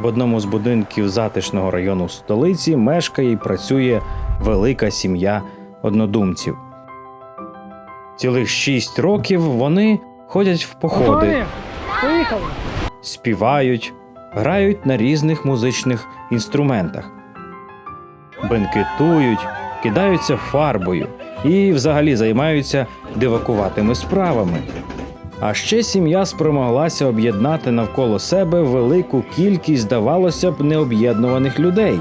В одному з будинків затишного району столиці мешкає і працює велика сім'я однодумців. Цілих шість років вони ходять в походи, Поїхали! співають, грають на різних музичних інструментах, бенкетують, кидаються фарбою і взагалі займаються дивакуватими справами. А ще сім'я спромоглася об'єднати навколо себе велику кількість, здавалося б, необ'єднуваних людей.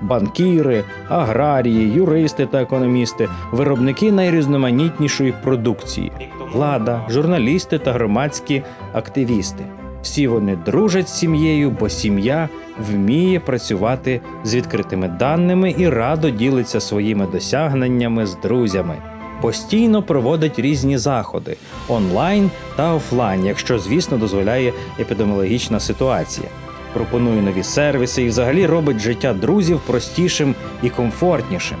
Банкіри, аграрії, юристи та економісти, виробники найрізноманітнішої продукції, влада, журналісти та громадські активісти. Всі вони дружать з сім'єю, бо сім'я вміє працювати з відкритими даними і радо ділиться своїми досягненнями з друзями. Постійно проводить різні заходи онлайн та офлайн, якщо, звісно, дозволяє епідеміологічна ситуація. Пропонує нові сервіси і взагалі робить життя друзів простішим і комфортнішим.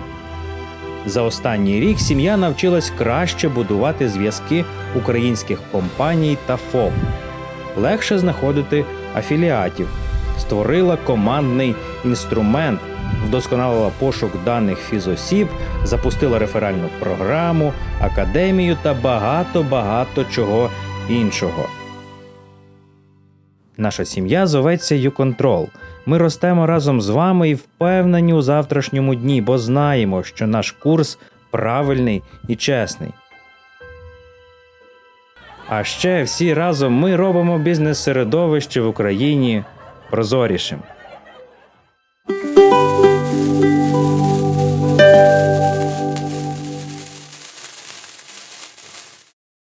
За останній рік сім'я навчилась краще будувати зв'язки українських компаній та ФОП. Легше знаходити афіліатів, створила командний інструмент, вдосконалила пошук даних фізосіб, запустила реферальну програму, академію та багато-багато чого іншого. Наша сім'я зоветься YouControl. Ми ростемо разом з вами і впевнені у завтрашньому дні, бо знаємо, що наш курс правильний і чесний. А ще всі разом ми робимо бізнес-середовище в Україні прозорішим.